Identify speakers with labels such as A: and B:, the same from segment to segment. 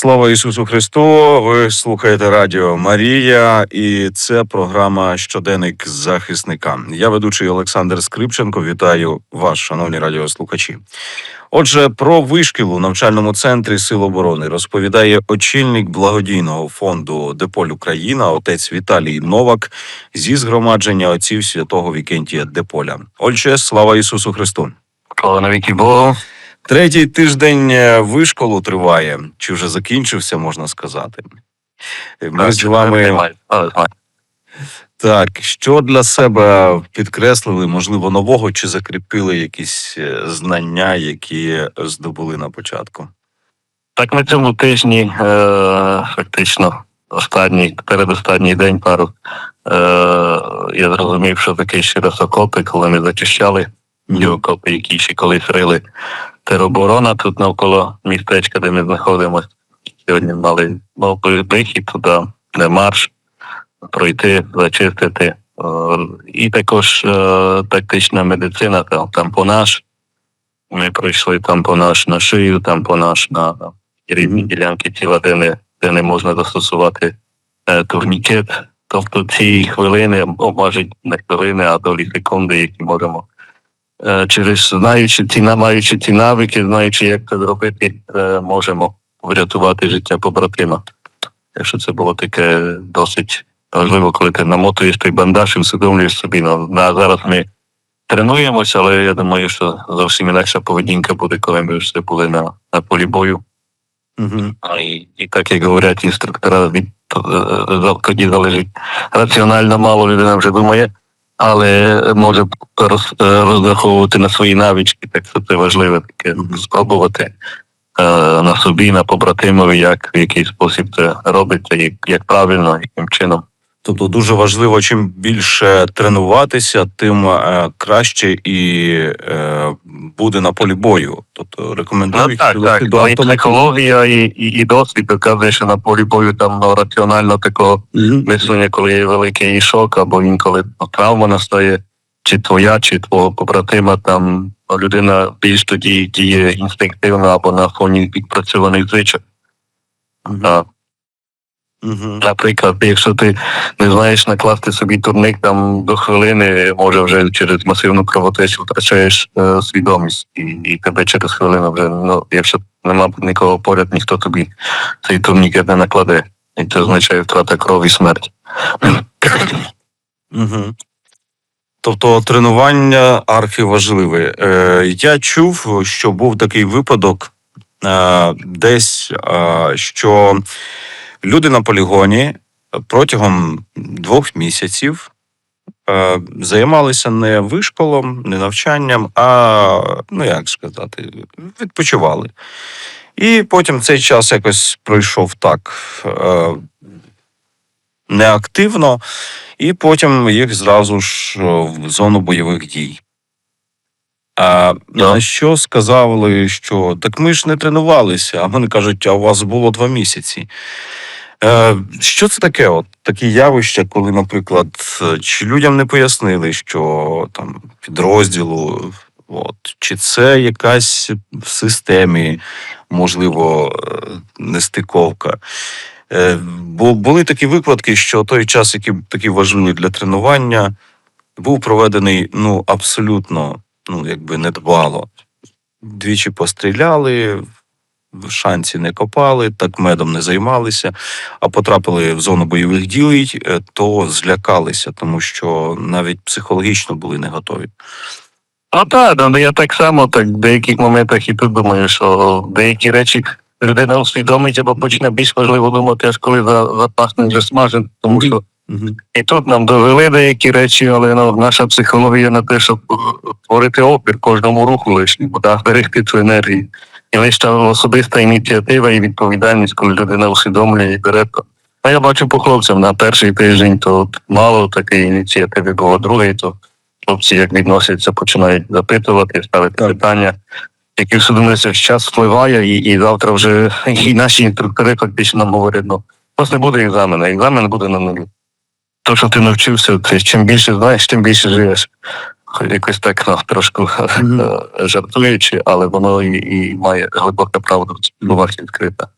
A: Слава Ісусу Христу! Ви слухаєте Радіо Марія, і це програма Щоденник захисника. Я ведучий Олександр Скрипченко. Вітаю вас, шановні радіослухачі. Отже, про вишкіл у навчальному центрі Сил оборони розповідає очільник благодійного фонду Деполь Україна, отець Віталій Новак зі згромадження отців святого Вікентія Деполя. Отже, слава Ісусу Христу!
B: Слава навіки Богу.
A: Третій тиждень е, вишколу триває, чи вже закінчився, можна сказати. Ми з вами так, що для себе підкреслили, можливо, нового чи закріпили якісь е, знання, які здобули на початку.
B: Так на цьому тижні е, фактично останній, передостанній день пару. Е, я зрозумів, що ще раз коли ми зачищали ті які ще колись рили тероборона тут навколо містечка, де ми знаходимося. Сьогодні мали вихід туди, де марш, пройти, зачистити. Е, І також е, тактична медицина, там, там по наш. Ми пройшли там по наш на шию, там по наш на різні ділянки тіла, де не, де не можна застосувати е, турнікет. Тобто ці хвилини, о, може не хвилини, а долі секунди, які можемо через знаючи ці маючи ці навики, знаючи, як це зробити, е, можемо врятувати життя побратима. Так що це було таке досить важливо, коли ти намотуєш той бандаж і усвідомлюєш собі. Ну, на, зараз ми тренуємося, але я думаю, що зовсім інакша поведінка буде, коли ми вже були на, на полі бою.
A: Угу.
B: А І, і так як говорять інструктора, від е, е, тоді залежить раціонально мало людина вже думає, але може роз, е, розраховувати на свої навички, так що це важливо таке спробувати е, на собі, на побратимові, як в який спосіб це робиться, як, як правильно, яким чином.
A: Тобто дуже важливо, чим більше тренуватися, тим е, краще і е, буде на полі бою. Тобто рекомендую
B: Ну, так, так.
A: до
B: і психологія і, і, і досвід показує, що на полі бою там ну, раціонально такого мислення, коли є великий шок, або інколи ну, травма настає, чи твоя, чи твого побратима, там людина більш тоді діє інстинктивно або на фоні відпрацьованих звичок.
A: Мгм.
B: А,
A: Мгм.
B: Наприклад, якщо ти не знаєш накласти собі турник там до хвилини, може вже через масивну кровотечу втрачаєш е, свідомість, і, і тебе через хвилину вже ну, якщо нема нікого поряд, ніхто тобі цей турнікет не накладе. І це означає втрата крові і смерть.
A: Угу. Тобто тренування архіважливе. Е, я чув, що був такий випадок е, десь, е, що люди на полігоні протягом двох місяців е, займалися не вишколом, не навчанням, а ну як сказати, відпочивали. І потім цей час якось пройшов так е, неактивно, і потім їх зразу ж е, в зону бойових дій. А
B: Да.
A: на що сказали, що так ми ж не тренувалися, а вони кажуть, а у вас було два місяці. Е, що це таке? От такі явища, коли, наприклад, чи людям не пояснили, що там підрозділу, от, чи це якась в системі, можливо, е, нестиковка. Е, Бо були такі випадки, що той час, який такий важливий для тренування, був проведений ну, абсолютно ну, якби недбало. Двічі постріляли, шанці не копали, так медом не займалися, а потрапили в зону бойових дій, е, то злякалися, тому що навіть психологічно були не готові.
B: А так, ну, я так само так в деяких моментах і тут думаю, що деякі речі людина усвідомить або почне більш важливо думати, аж коли запахне вже смажен, тому що І тут нам довели деякі речі, але ну, наша психологія на те, щоб е, створити опір кожному руху лишньому, да, берегти цю енергію. І лише особиста ініціатива і відповідальність, коли людина усвідомлює і бере то. А я бачу по хлопцям на перший тиждень, то от мало такої ініціативи було, другий, то хлопці як відносяться, починають запитувати, ставити
A: Так.
B: питання. Які усвідомлюються, що час впливає, і, і завтра вже і наші інструктори фактично нам говорять, ну, у вас не буде екзамену, екзамен буде на нулі то, що ти навчився, ти чим більше знаєш, тим більше живеш. Якось так ну, трошки
A: Мгм.
B: е, жартуючи, але воно і, і має глибока правда в словах відкрита.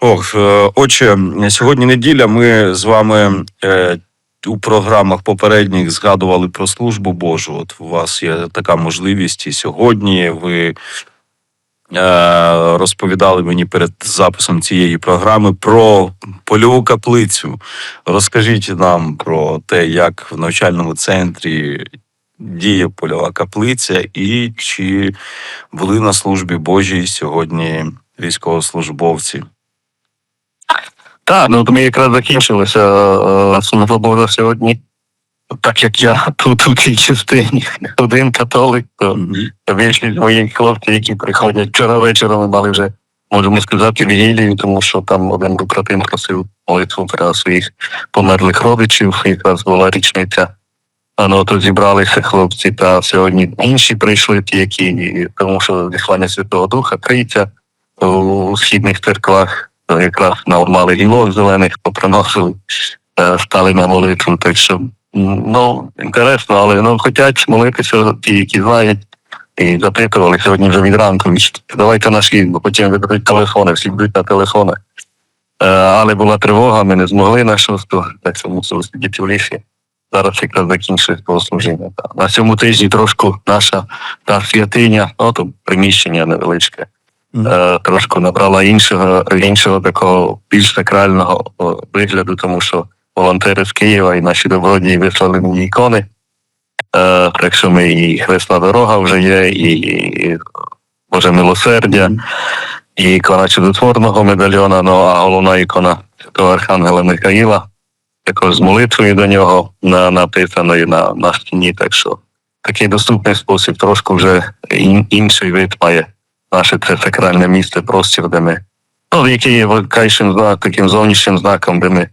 A: Ох, е, отче, сьогодні неділя. Ми з вами е, у програмах попередніх згадували про службу Божу. От у вас є така можливість, і сьогодні ви розповідали мені перед записом цієї програми про польову каплицю. Розкажіть нам про те, як в навчальному центрі діє польова каплиця, і чи були на службі Божій сьогодні військовослужбовці.
B: Так, ну ми якраз закінчилися е, служба Божа сьогодні. Так як я тут у цій частині один католик, то більшість моїх хлопців, які приходять вчора вечором, ми мали вже, можемо сказати, вігілію, тому що там один побратим просив молитву про своїх померлих родичів, якраз була річниця. А ну то зібралися хлопці, та сьогодні інші прийшли, ті, які тому що зіслання Святого Духа, Трійця у східних церквах то якраз наламали гілок зелених, поприносили, е, стали на молитву. Так що ну інтересно, але ну хотять молитися ті, які знають. І запитували сьогодні вже від ранку. Давайте на схід, бо потім видадуть телефони, всі будуть на телефонах. Е, але була тривога, ми не змогли на шосту, так що мусили сидіти в лісі. Зараз якраз закінчується богослужіння. На цьому тижні трошку наша та святиня, ну, то приміщення невеличке, е, трошки набрала іншого, іншого такого більш сакрального вигляду, тому що волонтери з Києва і наші добродії вислали мені ікони. Е, так що ми і Хресна дорога вже є, і, і Боже милосердя, і ікона чудотворного медальйона, ну а головна ікона Святого Архангела Михаїла, також з молитвою до нього на, написаної на, на стіні. Так що такий доступний спосіб, трошки вже ін, інший вид має наше це сакральне місце, простір, де ми, ну, який є великайшим знак, таким зовнішнім знаком, де ми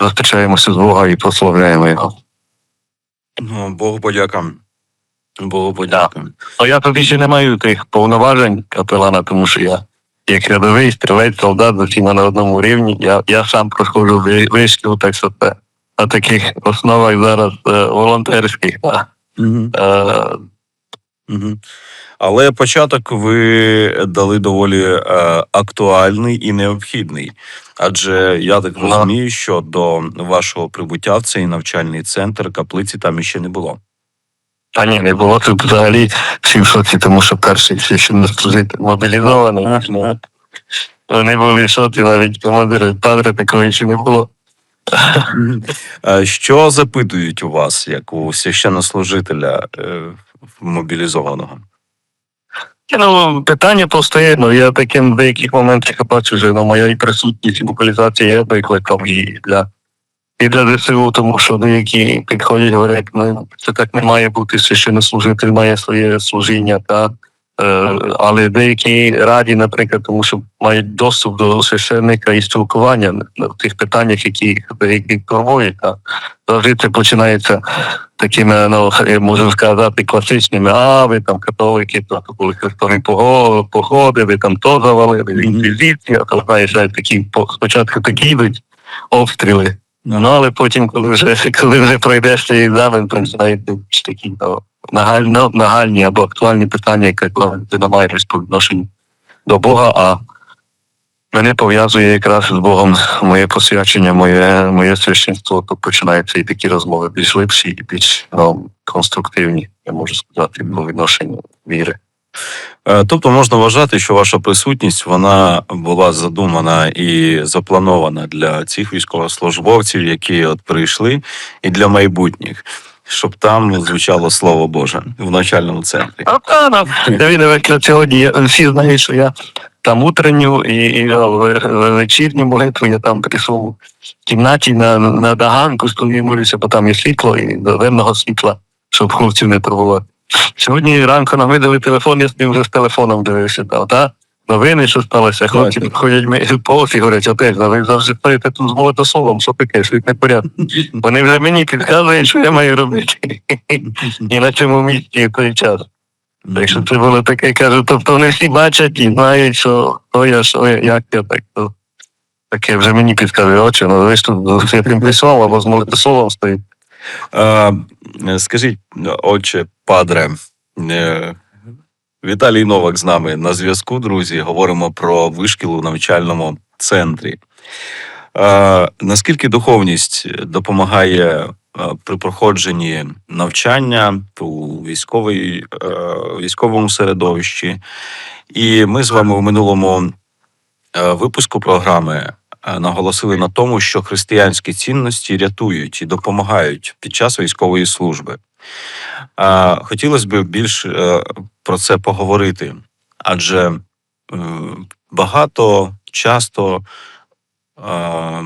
B: зустрічаємося з Бога і прославляємо його.
A: Ну, Богу подяка. Богу подяка.
B: Ну, я тоді ще не маю тих повноважень капелана, тому що я як рядовий стрілець, солдат з усіма на одному рівні. Я, я сам проходжу ви- вишкіл, так що це на таких основах зараз е, волонтерських.
A: Угу. Угу. Але початок ви дали доволі е, актуальний і необхідний. Адже я так розумію, що до вашого прибуття в цей навчальний центр каплиці там іще не було.
B: Та ні, не було тут взагалі всі в шоці, тому що перший ще ще не служити мобілізований. Ну, Вони були в шоці, навіть командири падре такої ще не було.
A: Що запитують у вас, як у священнослужителя е, мобілізованого?
B: Ну, питання постає, ну я таким в деяких моментах бачу, що ну, моя і присутність і мобілізація є викликом і для, і для ДСУ, тому що деякі підходять, говорять, ну це так не має бути, священнослужитель має своє служіння, та, е, але деякі раді, наприклад, тому що мають доступ до священника і спілкування в тих питаннях, які, які турбують. Та. Завжди це починається такими, ну, можу сказати, класичними, а ви там католики, то були хрестові походи, ви там то завалили, інквізиція, то знаєш, такі по- спочатку такі йдуть обстріли. Ну, але потім, коли вже коли вже пройдеш цей екзамен, починають такі ну, нагальні, ну, нагальні або актуальні питання, які ти не маєш по відношенню до Бога, а мене пов'язує якраз з Богом моє посвячення, моє, моє священство, то починаються і такі розмови більш глибші і більш ну, конструктивні, я можу сказати, по відношенню віри.
A: Е, Тобто можна вважати, що ваша присутність вона була задумана і запланована для цих військовослужбовців, які от прийшли, і для майбутніх, щоб там звучало слово Боже в навчальному центрі.
B: А та ну, Давид Векля сьогодні всі знають, що я там утренню і, і ве- ве- вечірню молитву, я там при своєму кімнаті на, на даганку стою молюся, бо там є світло і до денного світла, щоб хлопців не турбувати. Сьогодні ранку нам видали телефон, я собі вже з телефоном дивився, та, та новини, що сталося. Хлопці ходять ми повз і говорять, ну ви завжди стоїте тут з молитословом, що таке, що не порядку. Вони вже мені підказують, що я маю робити. І на цьому місці в той час. Так що це було таке, кажу, тобто вони всі бачать і знають, що то я, що я, як я так. То, таке вже мені підказує очі, ну ви ж тут з святим прислом або з молитословом стоїть.
A: Е, Скажіть, отче, падре, е, Віталій Новак з нами на зв'язку, друзі. Говоримо про вишкіл у навчальному центрі. Е, наскільки духовність допомагає при проходженні навчання у військовій, е, військовому середовищі? І ми з вами у минулому е, випуску програми наголосили на тому, що християнські цінності рятують і допомагають під час військової служби. Е, Хотілося б більш е, про це поговорити, адже е, багато часто е,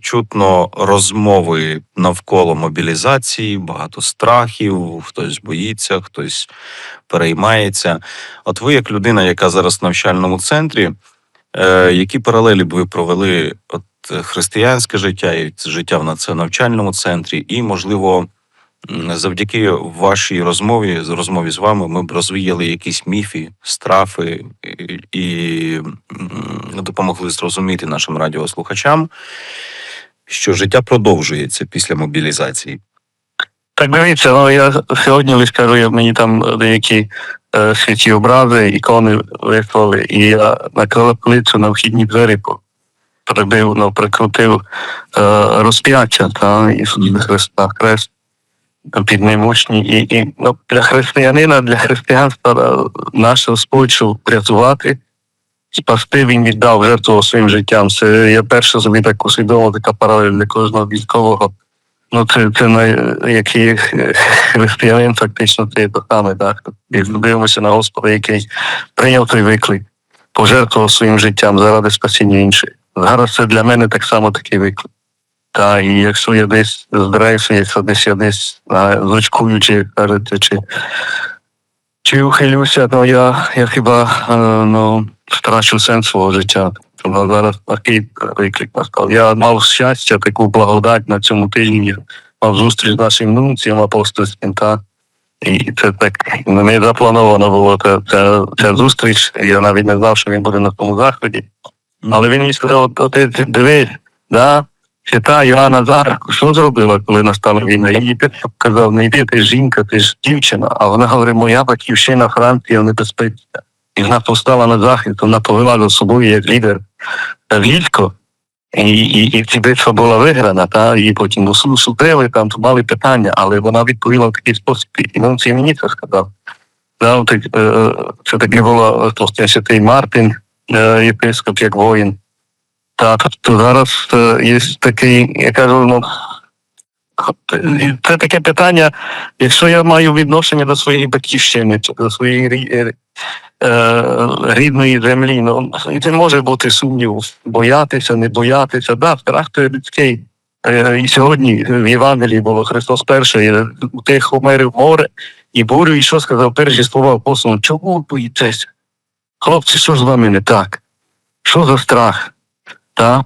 A: чутно розмови навколо мобілізації, багато страхів, хтось боїться, хтось переймається. От ви, як людина, яка зараз в навчальному центрі, е, які паралелі б ви провели от е, християнське життя і життя в навчальному центрі, і, можливо, завдяки вашій розмові, розмові з вами, ми б розвіяли якісь міфи, страфи і, допомогли зрозуміти нашим радіослухачам, що життя продовжується після мобілізації.
B: Так дивіться, ну я сьогодні лише кажу, мені там деякі святі образи, ікони вислали, і я на колоколицю на вхідні двері прибив, ну, прикрутив е, розп'яття та Ісуса Христа, хрест під ним. І, і ну, для християнина, для християнства е, наш Господь, врятувати, спасти, він віддав жертву своїм життям. Це я перше собі так усвідомив, така паралель для кожного військового. Ну, це, це який християнин фактично це то саме, так. І дивимося на Господа, який прийняв той виклик, пожертвував своїм життям заради спасіння інших. Зараз це для мене так само такий виклик. Та і якщо я десь здраюся, якщо десь я десь а, зочкую, чи кажете, чи, чи ухилюся, то я, я хіба е, ну, втрачу сенс свого життя. Тому зараз такий виклик настав. Я мав щастя, таку благодать на цьому тижні. Я мав зустріч з нашим нунцієм апостольським, та і це так не заплановано було. Ця, ця, ця зустріч. Я навіть не знав, що він буде на тому заході. Але він мені сказав: «От ти, ти дивись, да, свята Йоанна Зара, що зробила, коли настала війна? Її Петро казав, не йди, ти ж жінка, ти ж дівчина. А вона говорить, моя батьківщина Франція в небезпеці. І вона повстала на захист, вона повела за собою як лідер військо. І, і, і ця битва була виграна, та і потім судили, там мали питання, але вона відповіла в такий спосіб. І він це мені це сказав. Да, так, це таки було святий Мартин, єпископ, як воїн. Так, то зараз є такий, я кажу, ну це таке питання, якщо я маю відношення до своєї батьківщини, чи до своєї е, е, рідної землі, ну це може бути сумнів, боятися, не боятися. Да, страх є людський. Е, І сьогодні в Євангелії було Христос перший, е, у тих умерив море і бурю, і що сказав перші слова апостолам, чому ви боїтеся? Хлопці, що з вами не так? Що за страх? Та?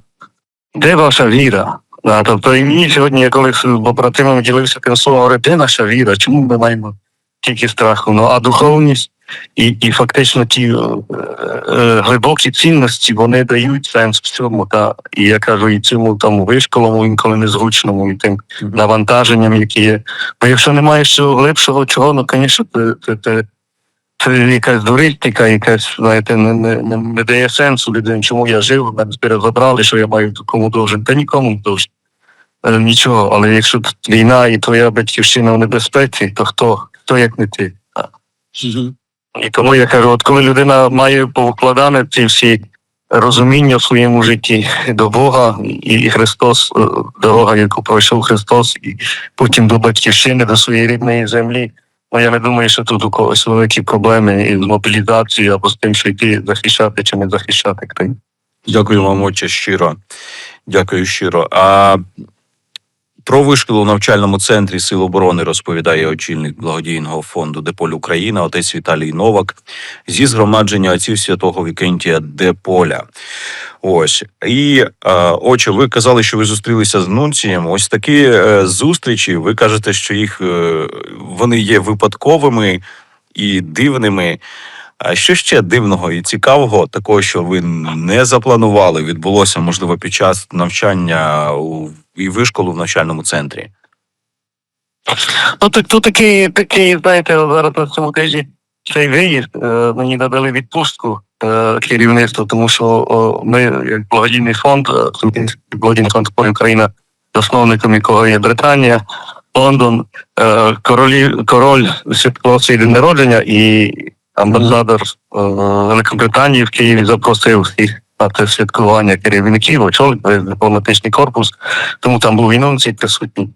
B: Де ваша віра? Да, тобто і мені сьогодні, я коли з побратимами ділився тим словом, говорю, де наша віра? Чому ми маємо тільки страху? Ну а духовність і, і фактично ті е, е, глибокі цінності вони дають сенс в цьому. Та і я кажу, і цьому тому вишколому, інколи незручному, і тим навантаженням, які є. Бо якщо немає чого глибшого чого, ну звісно, це, це, це, це якась дуристика, якась, знаєте, не, не, не, не дає сенсу людині, чому я жив, мене збір забрали, що я маю кому должен, та нікому не должен. Е, Нічого, але якщо тут війна і твоя батьківщина в небезпеці, то хто? Хто як не ти? І тому я кажу, от коли людина має повкладане ці всі розуміння в своєму житті до Бога, і, і Христос, е, дорога, яку пройшов Христос, і потім до батьківщини, до своєї рідної землі. Ну я не думаю, що тут у когось великі проблеми із мобілізацією або з тим, що йти захищати чи не захищати країну.
A: Дякую вам, отче, щиро. Дякую щиро. А про вишкіл у навчальному центрі Сил оборони розповідає очільник благодійного фонду Деполь Україна, отець Віталій Новак, зі згромадження отців святого Вікентія Деполя. Ось і е, отче, ви казали, що ви зустрілися з нунцієм. Ось такі е, зустрічі. Ви кажете, що їх е, вони є випадковими і дивними. А що ще дивного і цікавого, такого, що ви не запланували, відбулося, можливо, під час навчання і вишколу в навчальному центрі?
B: Ну так тут такий, такий, знаєте, зараз на цьому тижні цей виїзд е, мені надали відпустку е, керівництво, тому що ми, як благодійний фонд, е, благодійний фонд Україна, засновником якого є Британія, Лондон, королі, король святкував свій день народження і амбасадор е, Великобританії в Києві запросив всіх на святкування керівників, очолив дипломатичний корпус, тому там був і нунцій присутній.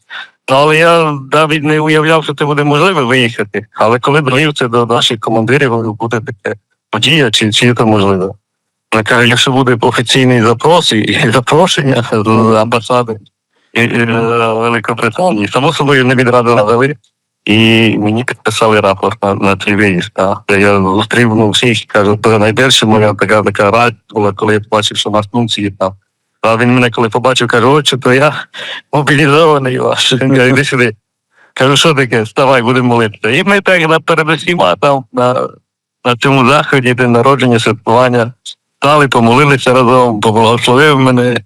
B: Ну, але я навіть не уявляв, що це буде можливо виїхати. Але коли довів це до наших командирів, буде таке подія, чи, чи це можливо. Вони кажуть, якщо буде офіційний запрос і, запрошення з амбасади і, Великобританії, само собою не відразу навели. І мені підписали рапорт на, на цей. Я зустрів ну, всіх, кажу, то найбільше моя така така радість була, коли я побачив, що нас нунці там. А він мене коли побачив, каже, отче, то я мобілізований ваш. Іди сюди. Кажу, що таке? Вставай, будемо молитися. І ми так на перед усіма там на, на цьому заході, день народження, святкування, стали, помолилися разом, поблагословив мене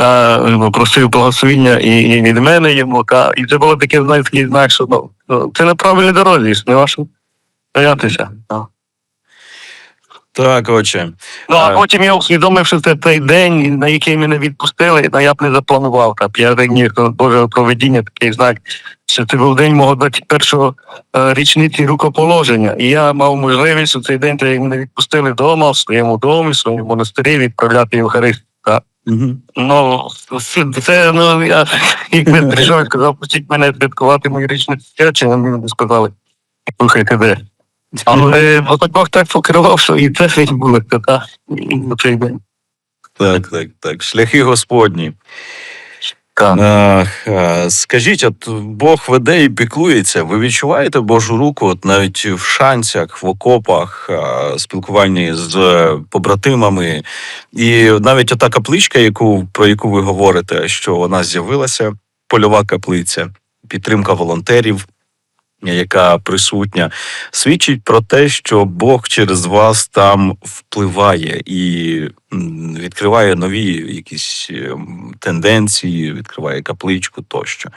B: та ну, просив благословіння і, і від мене йому. Та, і це було таке, знаєте, такий знак, що ну, ну, це на правильній дорозі, не вашу стоятися. Так.
A: Так, отче.
B: Ну, а
A: Е.
B: потім я усвідомив, що це той день, на який мене відпустили, ну я б не запланував. Так, я так ні, Боже проведіння, такий знак, що це був день мого 21-го е, річниці рукоположення. І я мав можливість у цей день, як мене відпустили вдома, в своєму домі, в своєму монастирі відправляти Євхарист. Ну, це, ну, я якби прийшов і сказав, пустіть мене святкувати мою річницю свячення, мені сказали, слухайте, де. Але Господь Бог так покривав, що і це відбулося, так, на цей день.
A: Так, так, так. Шляхи Господні.
B: Так.
A: Е, Скажіть, от Бог веде і піклується. Ви відчуваєте Божу руку, от навіть в шанцях, в окопах, е, спілкуванні з е, побратимами, і навіть ота капличка, яку про яку ви говорите, що вона з'явилася, польова каплиця, підтримка волонтерів, яка присутня, свідчить про те, що Бог через вас там впливає і відкриває нові якісь ем, тенденції, відкриває капличку тощо.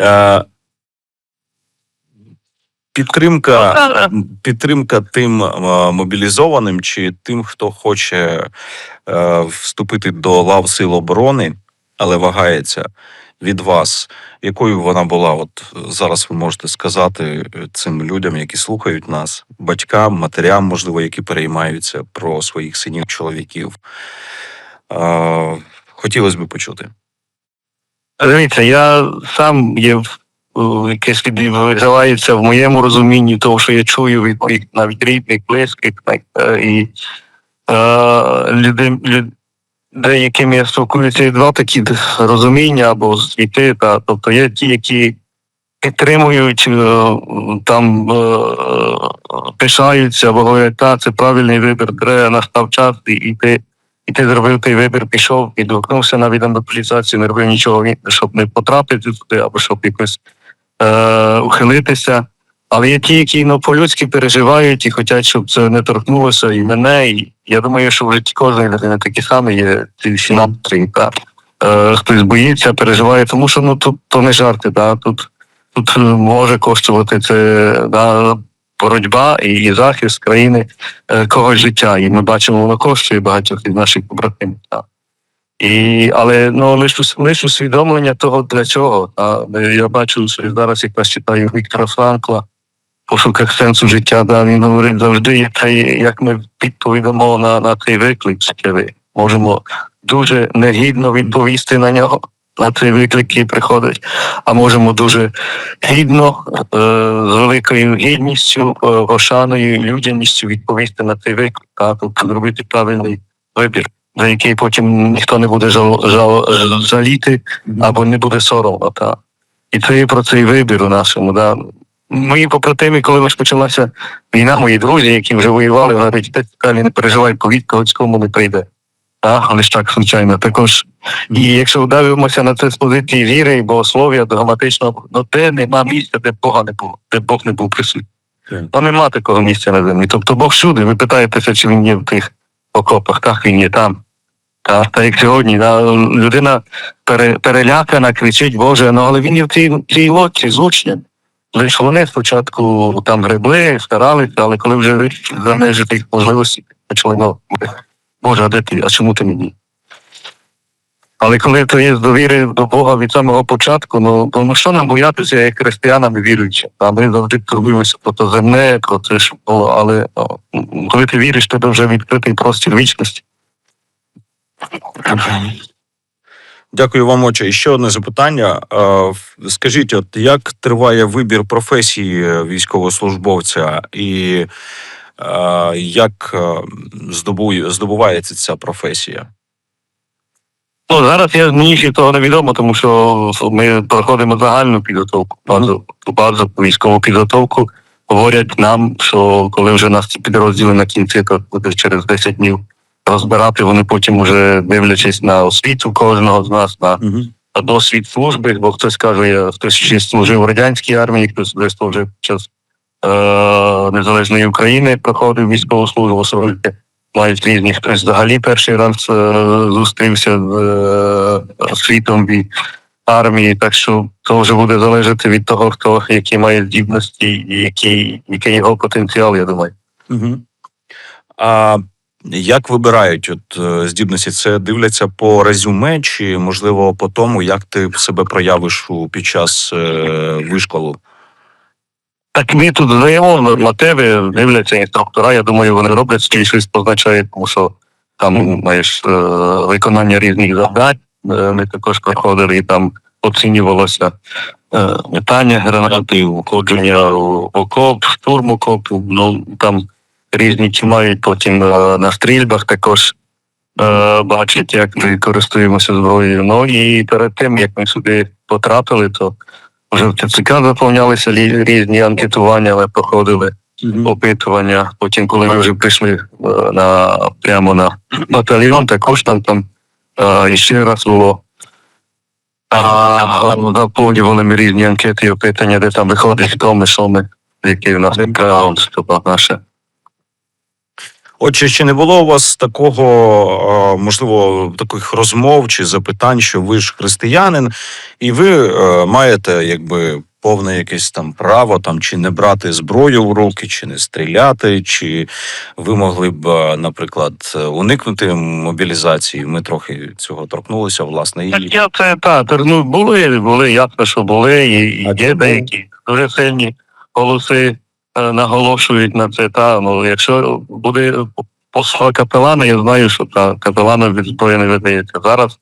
A: Е, Підтримка, підтримка тим е, мобілізованим чи тим, хто хоче е, вступити до лав сил оборони, але вагається від вас, якою вона була? От зараз ви можете сказати е, цим людям, які слухають нас, батькам, матерям, можливо, які переймаються про своїх синів, чоловіків. Е, хотілося б почути.
B: Дивіться, я сам є якесь відбувається в моєму розумінні того, що я чую від моїх навіть рідних, близьких, так, е, і е, людей, людей, якими я спілкуюся, є два такі розуміння або світи. Та, тобто є ті, які підтримують, е, там е, пишаються, або говорять, та, це правильний вибір, треба настав час, і, і ти і ти зробив той вибір, пішов, відгукнувся на відомобілізацію, не робив нічого, щоб не потрапити туди, або щоб якось е, ухилитися. Але є ті, які ну, по-людськи переживають і хочуть, щоб це не торкнулося і мене. І я думаю, що в житті кожної людини такі самі є ці всі настрої. Та. Е, хтось боїться, переживає, тому що ну тут то не жарти, да, тут, тут е, може коштувати це да, боротьба і, і захист країни е, когось життя. І ми бачимо, воно коштує багатьох із наших побратимів. І, але ну, лише лиш усвідомлення того, для чого. А, я бачу, що зараз якраз читаю Віктора Франкла, пошуках сенсу життя, да, він говорить завжди, є те, як ми відповідамо на, на цей виклик життєвий. Можемо дуже негідно відповісти на нього, на цей виклик, який приходить, а можемо дуже гідно, е, з великою гідністю, е, ошаною, людяністю відповісти на цей виклик, а, тобто зробити правильний вибір, за який потім ніхто не буде жал, жал, жаліти або не буде соромно. Та. І це є про цей вибір у нашому. Да. Мої побратими, коли лише почалася війна, мої друзі, які вже воювали, говорять, ти далі не переживай, повітка Гоцькому не прийде. А, але ж так, звичайно, також. І якщо вдавимося на це з позиції віри і богослов'я догматичного, ну де нема місця, де Бога не було, де Бог не був присутній. То нема такого місця на землі. Тобто Бог всюди, ви питаєтеся, чи він є в тих окопах, так він є там. Та, та як сьогодні, да, людина пере, перелякана, кричить, Боже, ну але він є в цій, цій лодці з учнем. Лише вони спочатку там гребли, старалися, але коли вже за межі тих можливостей, почали, ну, Боже, а де ти? А чому ти мені? Але коли то є довіри до Бога від самого початку, ну, то ну що нам боятися як християнам і віруючим? А ми завжди турбуємося про то земне, про те, що було, але ну, коли ти віриш, тебе вже відкритий простір вічності.
A: Дякую вам, отче. І ще одне запитання. Е, Скажіть, от як триває вибір професії військовослужбовця, і е, як е, здобувається ця професія?
B: Ну, зараз я мені ще того не відомо, тому що ми проходимо загальну підготовку, базу, базу військову підготовку. Говорять нам, що коли вже нас ці підрозділи на кінці, то буде через 10 днів розбирати, вони потім вже дивлячись на освіту кожного з нас, на
A: Угу.
B: на досвід служби, бо хтось каже, я хтось ще служив в радянській армії, хтось десь служив під час е, незалежної України, проходив військову службу, особливо мають різні, хтось взагалі перший раз е, зустрівся з е, світом в армії, так що це вже буде залежати від того, хто які має здібності і який, який його потенціал, я думаю.
A: Угу. А як вибирають от е, здібності? Це дивляться по резюме, чи можливо по тому, як ти себе проявиш під час е, вишколу?
B: Так ми тут здаємо на, тебе, дивляться інструктора. Я думаю, вони роблять скільки щось позначає, тому що там маєш е, виконання різних завдань. Ми також проходили і там оцінювалося метання гранати, уходження в окоп, штурм окопу. Ну там різні ті мають потім е, на стрільбах також. Е, бачать, як ми користуємося зброєю. Ну і перед тим, як ми сюди потрапили, то вже в ТЦК заповнялися різні анкетування, але проходили опитування. Потім, коли ми вже прийшли е, на прямо на батальйон, також там там е, іще раз було. А, заповнювали ми різні анкети і опитання, де там виходить, хто ми, що ми, який у нас бекграунд, тобто наше.
A: Отже, чи не було у вас такого, е, можливо, таких розмов чи запитань, що ви ж християнин, і ви е, маєте якби повне якесь там право там чи не брати зброю в руки, чи не стріляти, чи ви могли б, е, наприклад, уникнути мобілізації? Ми трохи цього торкнулися, власне,
B: Так
A: і
B: я це так, ну були, були, ясно, що були, і, і є деякі дуже сильні голоси наголошують на це. Та ну якщо буде посла капелана, я знаю, що та капелана від зброї не видається. Зараз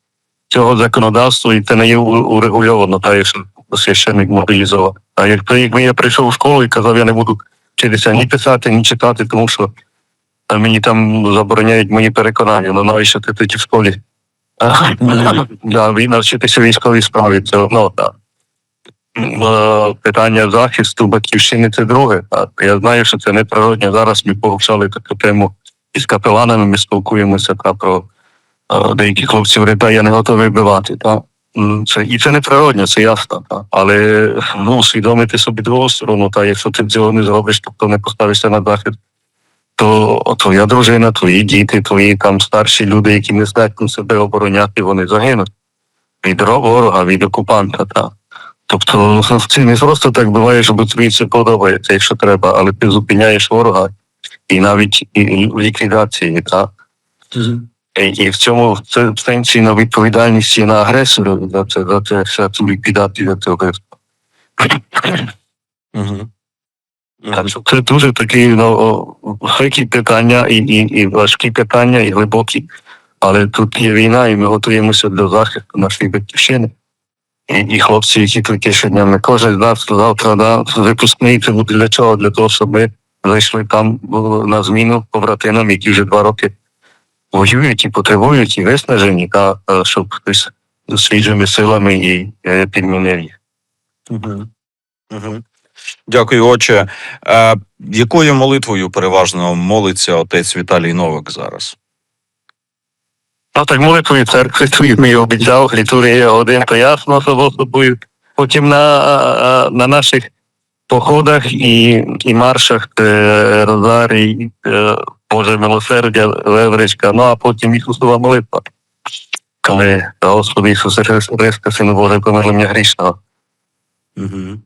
B: цього законодавства і це не є урегульовано, та якщо священник мобілізував. А як я прийшов в школу і казав, я не буду вчитися ні писати, ні читати, тому що мені там забороняють мої переконання. Ну навіщо ти тоді в школі? Він навчитися військовій справі, це одно, так. Е, Питання захисту батьківщини це друге. Так. Я знаю, що це неприродно. Зараз ми порушали таку тему із капеланами, ми спілкуємося та, про е, деякі хлопці говорять, я не готовий вбивати. Та. М, Це, і це неприродно, це ясно. Та. Але ну, усвідомити собі другу сторону, та якщо ти цього не зробиш, тобто не поставишся на захист, то твоя дружина, твої діти, твої там старші люди, які не здатні себе обороняти, вони загинуть від ворога, від окупанта. Та. Тобто це не просто так буває, що тобі це подобається, якщо треба, але ти зупиняєш ворога і навіть і ліквідації. Та. І, і в цьому це сенсі на відповідальність і на агресора за це, за це, за цю ліквідацію, за це вбивство.
A: Угу.
B: Так що це дуже такі ну, великі питання, і, і, і важкі питання, і глибокі. Але тут є війна, і ми готуємося до захисту нашої батьківщини. І, і хлопці, які тільки щодня, кожен нас завтра да, випускний, це буде для чого? Для того, щоб ми зайшли там на зміну побратинам, які вже два роки воюють і потребують, і виснажені, та е, щоб хтось свіжими силами і е, підмінив їх.
A: Дякую, отче. Е, якою молитвою переважно молиться отець Віталій Новик зараз?
B: Ну так молитвою церкви твої мені обіцяв, літургія один, то ясно само собою. Потім на, на наших походах і, і маршах е, Розарій, е, Боже милосердя, Левречка, ну а потім Ісусова молитва. Коли Господи Ісусе Христе, Сину Боже, помилуй мене грішного.
A: Угу.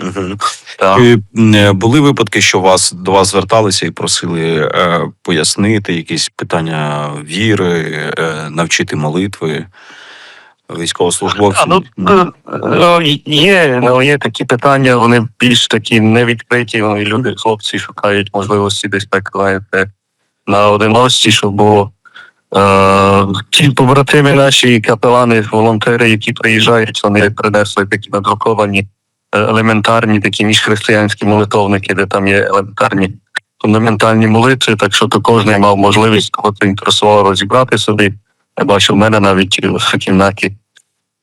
A: Угу.
B: Так.
A: І, були випадки, що вас до вас зверталися і просили е, пояснити якісь питання віри, е, навчити молитви військовослужбовців?
B: ну, ну, ну, є, ну, є такі питання, вони більш такі невідкриті. Вони люди, хлопці шукають можливості десь так знаєте, на одиночці, щоб було. Е, ті побратими наші капелани, волонтери, які приїжджають, вони принесли такі надруковані е, елементарні такі міжхристиянські молитовники, де там є елементарні фундаментальні молитви, так що то кожен мав можливість, кого це інтересувало розібрати собі. Я бачу, в мене навіть в кімнаті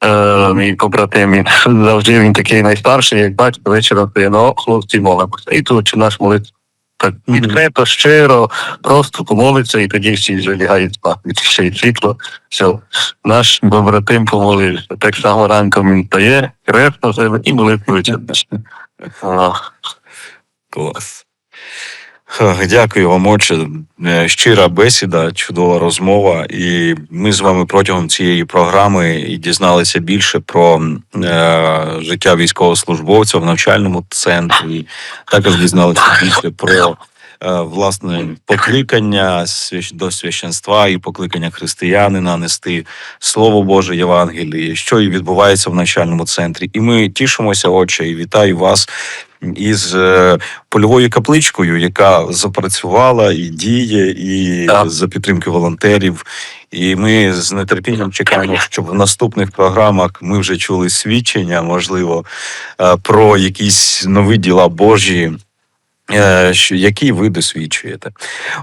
B: е, мій побратим, завжди він такий найстарший, як батько вечором то є, ну, хлопці молимося. І тут чи наш молитва. Так відкрито, щиро, просто помолиться, і тоді всі залігають спати. Ще й світло. Все, наш побратим помолився. Так само ранком він стає, крепко себе і молитвується.
A: Клас. Дякую вам, отче. Е, Щира бесіда, чудова розмова. І ми з вами протягом цієї програми і дізналися більше про е, життя військовослужбовця в навчальному центрі. Також дізналися більше про е, власне покликання до священства і покликання християнина нести Слово Боже Євангеліє, що і відбувається в навчальному центрі. І ми тішимося, отче, і вітаю вас із е, польовою капличкою, яка запрацювала і діє, і
B: Так.
A: за підтримки волонтерів. І ми з нетерпінням чекаємо, щоб в наступних програмах ми вже чули свідчення, можливо, е, про якісь нові діла Божі. е, що- Які ви досвідчуєте?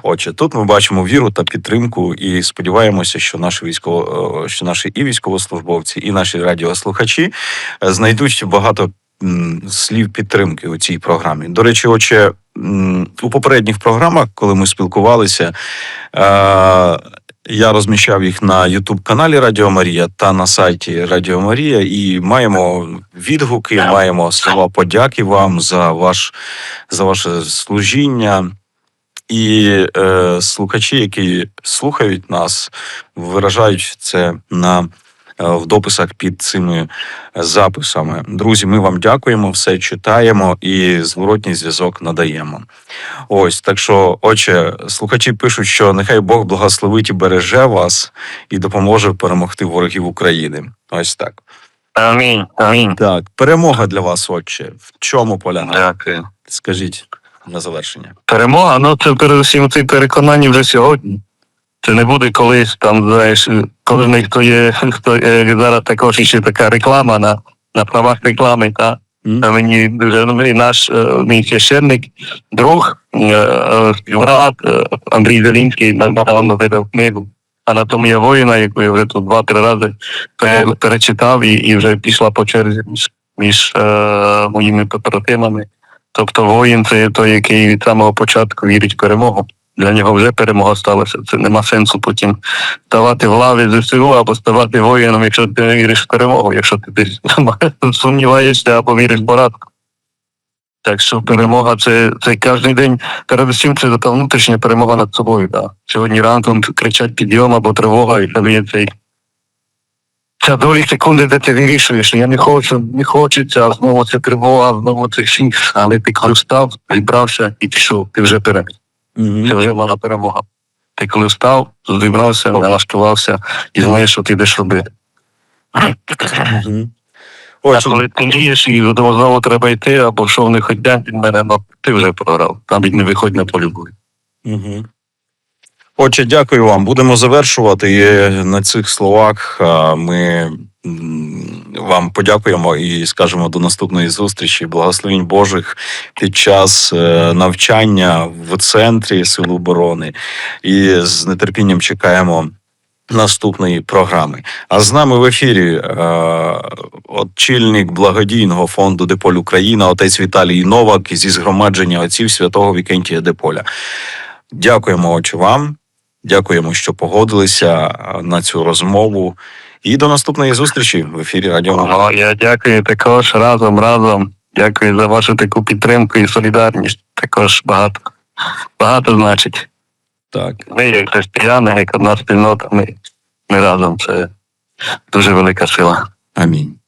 A: Отже, тут ми бачимо віру та підтримку, і сподіваємося, що наші військово, що наші і військовослужбовці, і наші радіослухачі знайдуть багато слів підтримки у цій програмі. До речі, отче, м, у попередніх програмах, коли ми спілкувалися, е, я розміщав їх на Ютуб каналі Радіо Марія та на сайті Радіо Марія, і маємо відгуки, маємо слова подяки вам за ваш за ваше служіння. І е, слухачі, які слухають нас, виражають це на в дописах під цими записами. Друзі, ми вам дякуємо, все читаємо і зворотній зв'язок надаємо. Ось так що, отче, слухачі пишуть, що нехай Бог благословить і береже вас і допоможе перемогти ворогів України. Ось так.
B: Амінь, амінь.
A: Так, перемога для вас, отче. В чому полягає?
B: Дякую.
A: Скажіть на завершення.
B: Перемога, ну це передусім ці переконання вже сьогодні. Це не буде колись там, знаєш, коли хто є, хто є зараз також ще така реклама на, на правах реклами, та? А мені дуже ну, і наш е, мій священник, друг, е, е, співбрат Андрій Зелінський недавно видав книгу Анатомія воїна, яку я вже тут два-три рази перечитав і, і вже пішла по черзі між, між е, моїми побратимами. Тобто воїн це той, який від самого початку вірить в перемогу. Для нього вже перемога сталася. Це нема сенсу потім ставати в лаві ЗСУ або ставати воїном, якщо ти не віриш в перемогу, якщо ти десь сумніваєшся або віриш в порадку. Так що перемога це, це кожен день. Передусім це та внутрішня перемога над собою. Да. Сьогодні ранком кричать підйом або тривога, і тобі цей. Ця долі секунди, де ти вирішуєш, я не хочу, не хочеться, знову це тривога, знову це всі. Але ти встав, зібрався і пішов, ти вже переміг. Це вже мала перемога. Ти коли встав, зібрався, налаштувався і знаєш, що ти йдеш робити. А коли ти дієш і знову знову треба йти, або що вони хочуть від мене, ну ти вже програв. Там від не виходь на полі бою.
A: Угу. Отже, дякую вам. Будемо завершувати. І на цих словах ми вам подякуємо і скажемо до наступної зустрічі. Благословінь Божих під час е, навчання в центрі Сил оборони. І з нетерпінням чекаємо. Наступної програми. А з нами в ефірі е, очільник благодійного фонду Деполь Україна, отець Віталій Новак зі згромадження отців святого Вікентія Деполя. Дякуємо, отче, вам. Дякуємо, що погодилися на цю розмову. І до наступної зустрічі в ефірі Радіо.
B: Ага, я дякую також разом, разом. Дякую за вашу таку підтримку і солідарність. Також багато, багато значить.
A: Так.
B: Ми, як християни, як одна спільнота, ми, ми разом. Це дуже велика сила.
A: Амінь.